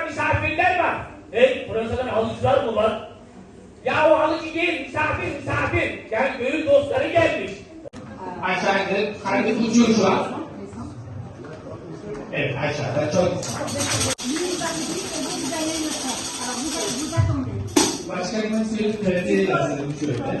Fransa'dan misafirler var. Ne? Fransa'dan halıcılar mı var? Ya o halıcı değil, misafir misafir. Yani köyün dostları gelmiş. Aşağıda hangi uçuyor şu an? Evet aşağıda çok. Başkanımın sırf tercih yazdı bu köyde.